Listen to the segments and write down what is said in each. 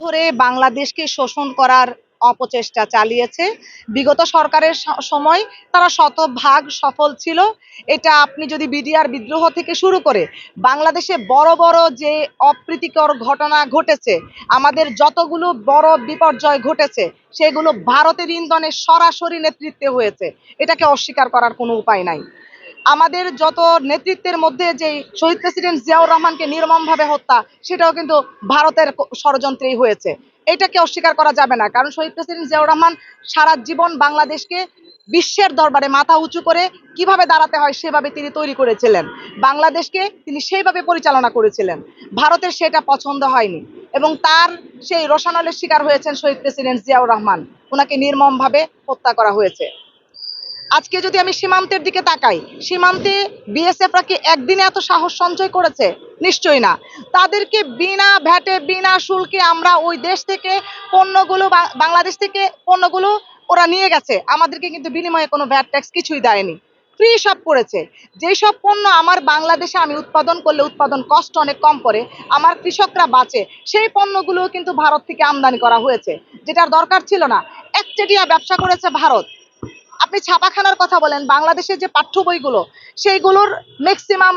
ধরে বাংলাদেশকে শোষণ করার অপচেষ্টা চালিয়েছে। বিগত সরকারের সময় তারা শতভাগ সফল ছিল। এটা আপনি যদি বিডিআর বিদ্রোহ থেকে শুরু করে বাংলাদেশে বড় বড় যে অপ্রীতিকর ঘটনা ঘটেছে, আমাদের যতগুলো বড় বিপর্যয় ঘটেছে, সেগুলো ভারতের ইন্ধনে সরাসরি নেতৃত্বে হয়েছে। এটাকে অস্বীকার করার কোনো উপায় নাই। আমাদের যত নেতৃত্বের মধ্যে যে শহীদ প্রেসিডেন্ট জিয়াউর রহমানকে নির্মমভাবে হত্যা, সেটাও কিন্তু ভারতের ষড়যন্ত্রেই হয়েছে। এটাকে অস্বীকার করা যাবে না, কারণ শহীদ প্রেসিডেন্ট জিয়াউর রহমান সারা জীবন বাংলাদেশকে বিশ্বের দরবারে মাথা উঁচু করে কীভাবে দাঁড়াতে হয় সেভাবে তিনি তৈরি করেছিলেন। বাংলাদেশকে তিনি সেইভাবে পরিচালনা করেছিলেন। ভারতের সেটা পছন্দ হয়নি এবং তার সেই রোশানলের শিকার হয়েছেন শহীদ প্রেসিডেন্ট জিয়াউর রহমান। ওনাকে নির্মমভাবে হত্যা করা হয়েছে। আজকে যদি আমি সীমান্তের দিকে তাকাই, সীমান্তে বিএসএফরা কি একদিনে এত সাহস সঞ্চয় করেছে? নিশ্চয়ই না। তাদেরকে বিনা ভ্যাটে, বিনা শুল্কে আমরা ওই দেশ থেকে পণ্যগুলো বাংলাদেশ থেকে পণ্যগুলো ওরা নিয়ে গেছে। আমাদেরকে কিন্তু বিনিময়ে কোনো ভ্যাট ট্যাক্স কিছুই দেয়নি। ফ্রি সব করেছে। যেই সব পণ্য আমার বাংলাদেশে আমি উৎপাদন করলে উৎপাদন কষ্ট অনেক কম করে আমার কৃষকরা বাঁচে, সেই পণ্যগুলো কিন্তু ভারত থেকে আমদানি করা হয়েছে, যেটার দরকার ছিল না। একচেটিয়া ব্যবসা করেছে ভারত। আপনি ছাপাখানার কথা বলেন, বাংলাদেশের যে পাঠ্য বইগুলো, সেইগুলোর ম্যাক্সিমাম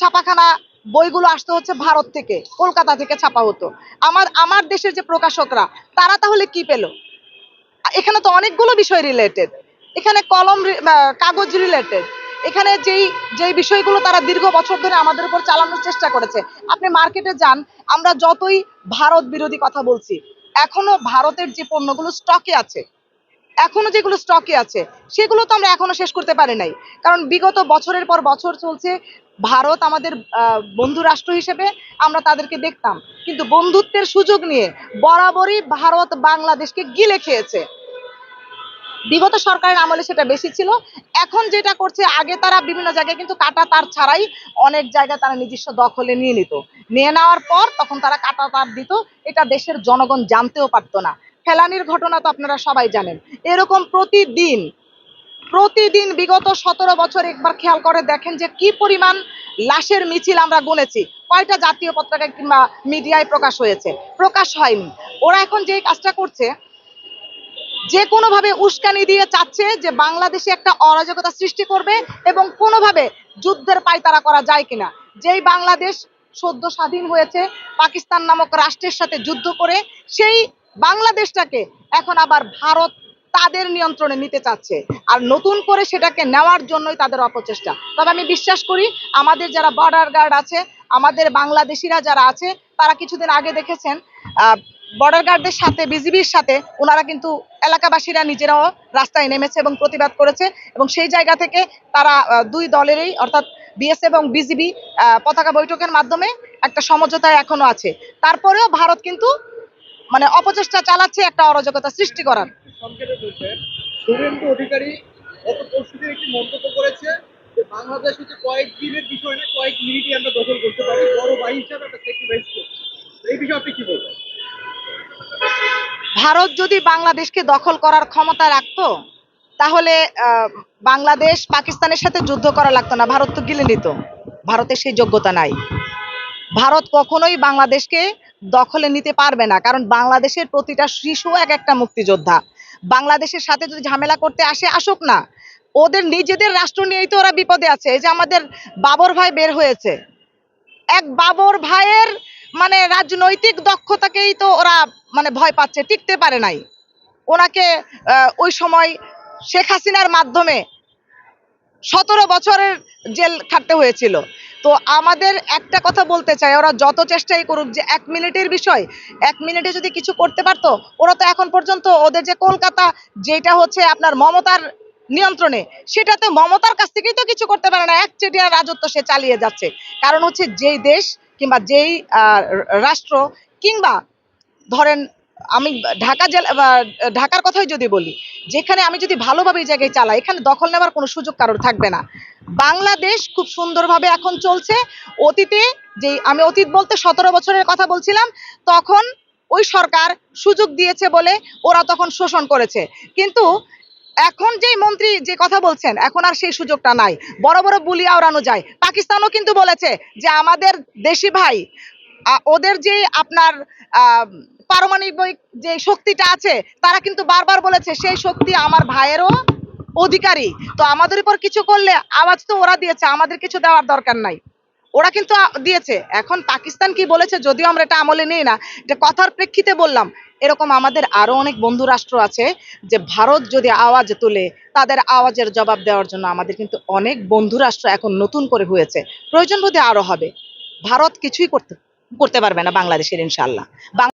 ছাপাখানা বইগুলো আসতে হচ্ছে ভারত থেকে, কলকাতা থেকে ছাপা হতো। আমার আমার দেশের যে প্রকাশকরা, তারা তাহলে কি পেল? এখানে তো অনেকগুলো বিষয় রিলেটেড এখানে কলম কাগজ রিলেটেড এখানে যেই যেই বিষয়গুলো তারা দীর্ঘ বছর ধরে আমাদের উপর চালানোর চেষ্টা করেছে, আপনি মার্কেটে যান, আমরা যতই ভারত বিরোধী কথা বলছি, এখনও ভারতের যে পণ্যগুলো স্টকে আছে এখনও যেগুলো স্টকে আছে, সেগুলো তো আমরা এখনও শেষ করতে পারি নাই। কারণ বিগত বছরের পর বছর চলছে, ভারত আমাদের বন্ধু রাষ্ট্র হিসেবে আমরা তাদেরকে দেখতাম। কিন্তু বন্ধুত্বের সুযোগ নিয়ে বরাবরই ভারত বাংলাদেশকে গিলে খেয়েছে। বিগত সরকারের আমলে সেটা বেশি ছিল। এখন যেটা করছে, আগে তারা বিভিন্ন জায়গায় কিন্তু কাটা তার ছাড়াই অনেক জায়গায় তারা নিজস্ব দখলে নিয়ে নিত। নিয়ে নেওয়ার পর তখন তারা কাটা তার দিত। এটা দেশের জনগণ জানতেও পারতো না। ফেলানির ঘটনা তো আপনারা সবাই জানেন। এরকম প্রতিদিন প্রতিদিন বিগত সতেরো বছর একবার খেয়াল করে দেখেন যে কি পরিমাণ লাশের মিছিল আমরা গুনেছি। কয়টা জাতীয় পত্রিকায় কিংবা মিডিয়ায় প্রকাশ হয়েছে? প্রকাশ হয়নি। ওরা এখন যে কাজটা করছে, যে কোনোভাবে উস্কানি দিয়ে চাচ্ছে যে বাংলাদেশে একটা অরাজকতা সৃষ্টি করবে এবং কোনোভাবে যুদ্ধের পায়তারা করা যায় কিনা। যেই বাংলাদেশ সদ্য স্বাধীন হয়েছে, পাকিস্তান নামক রাষ্ট্রের সাথে যুদ্ধ করে সেই বাংলাদেশটাকে এখন আবার ভারত তাদের নিয়ন্ত্রণে নিতে চাচ্ছে। আর নতুন করে সেটাকে নেওয়ার জন্যই তাদের অপচেষ্টা। তবে আমি বিশ্বাস করি, আমাদের যারা বর্ডার গার্ড আছে, আমাদের বাংলাদেশিরা যারা আছে, তারা কিছুদিন আগে দেখেছেন বর্ডার গার্ডদের সাথে, বিজিবির সাথে ওনারা কিন্তু এলাকাবাসীরা নিজেরাও রাস্তায় নেমেছে এবং প্রতিবাদ করেছে এবং সেই জায়গা থেকে তারা দুই দলেরই অর্থাৎ বিএস এবং বিজিবি পতাকা বৈঠকের মাধ্যমে একটা সমঝোতায় এখনও আছে। তারপরেও ভারত কিন্তু মানে অপচেষ্টা চালাচ্ছে একটা অরাজকতা সৃষ্টি করার। শুভেন্দু অধিকারী গত পরশুদিন একটি মন্তব্য করেছে যে বাংলাদেশ হচ্ছে কয়েক দিনের বিষয় না কয়েক মিনিটই আমরা দখল করতে পারি বড় ভাই হিসাবে আমরা স্যাক্রিফাইস করছি। এই বিষয়ে আপনি কি বলবেন? ভারত যদি বাংলাদেশকে দখল করার ক্ষমতা রাখতো তাহলে আহ, বাংলাদেশ পাকিস্তানের সাথে যুদ্ধ করা লাগতো না ভারত তো গিলে নিত। ভারতের সেই যোগ্যতা নাই। ভারত কখনোই বাংলাদেশকে দখলে নিতে পারবে না। কারণ বাংলাদেশের প্রতিটা শিশু এক একটা মুক্তিযোদ্ধা। বাংলাদেশের সাথে যদি ঝামেলা করতে আসে, আসুক না। ওদের নিজেদের রাষ্ট্র নিয়েই তো ওরা বিপদে আছে। এই যে আমাদের বাবর ভাই বের হয়েছে। এক বাবর ভাইয়ের মানে রাজনৈতিক দক্ষতাকেই তো ওরা মানে ভয় পাচ্ছে, টিকতে পারে নাই। ওনাকে ওই সময় শেখ হাসিনার মাধ্যমে সতেরো বছরের জেল খাটতে হয়েছিল। তো আমাদের একটা কথা বলতে চাই, ওরা যত চেষ্টাই করুক যে এক মিনিটের বিষয়, এক মিনিটে যদি কিছু করতে পারতো, ওরা তো এখন পর্যন্ত ওদের যে কলকাতা, যেটা হচ্ছে আপনার মমতার নিয়ন্ত্রণে সেটা তো মমতার কাছ থেকেই তো কিছু করতে পারে না একচেটিয়া রাজত্ব সে চালিয়ে যাচ্ছে। কারণ হচ্ছে যেই দেশ কিংবা যেই রাষ্ট্র কিংবা ধরেন আমি ঢাকা জেলা ঢাকার কথাই যদি বলি, যেখানে আমি যদি ভালোভাবে এই জায়গায় চালাই, এখানে দখল নেওয়ার কোনো সুযোগ কারোর থাকবে না। বাংলাদেশ খুব সুন্দরভাবে এখন চলছে। অতীতে যে আমি অতীত বলতে সতেরো বছরের কথা বলছিলাম, তখন ওই সরকার সুযোগ দিয়েছে বলে ওরা তখন শোষণ করেছে। কিন্তু এখন যেই মন্ত্রী যে কথা বলছেন, এখন আর সেই সুযোগটা নাই। বড় বড় বুলিয়া ওড়ানো যায়। পাকিস্তানও কিন্তু বলেছে যে আমাদের দেশি ভাই ওদের যে আপনার পারমাণবিক যে শক্তিটা আছে, তারা কিন্তু বারবার বলেছে, সেই শক্তি আমার ভাইয়েরও অধিকারী। তো আমাদের উপর কিছু করলে আওয়াজ তো ওরা দিয়েছে, আমাদের কিছু দেওয়ার দরকার নাই। ওরা কিন্তু দিয়েছে। এখন পাকিস্তান কি বলেছে যদিও আমরা এটা আমলে নেই না, এটা কথার প্রেক্ষিতে বললাম। এরকম আমাদের আরও অনেক বন্ধু রাষ্ট্র আছে যে ভারত যদি আওয়াজ তোলে, তাদের আওয়াজের জবাব দেওয়ার জন্য আমাদের কিন্তু অনেক বন্ধু রাষ্ট্র এখন নতুন করে হয়েছে। প্রয়োজন বোধে আরও হবে। ভারত কিছুই করতে করতে পারবে না বাংলাদেশের ইনশাল্লাহ